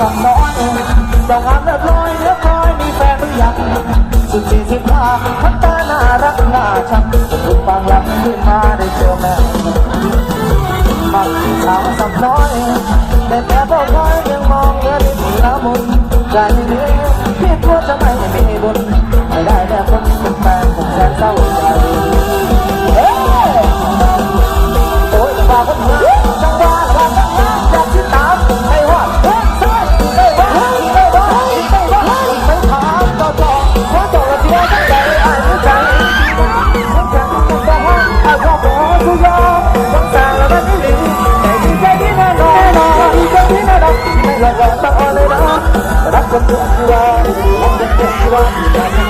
กับน้อยเจ้างามเรียบร้อยเรียบร้อยมีแฟนหรือยังสุดสี่สิบห้าพันตาน่ารักน่าชังสุดบางหลังขึ้นมาได้เจอแม่มักสาวสับน้อยแต่แต่พอคอยยังมองเงินที่ละมุนใจเนื้อพี่กลัวจะไม่ Waktu.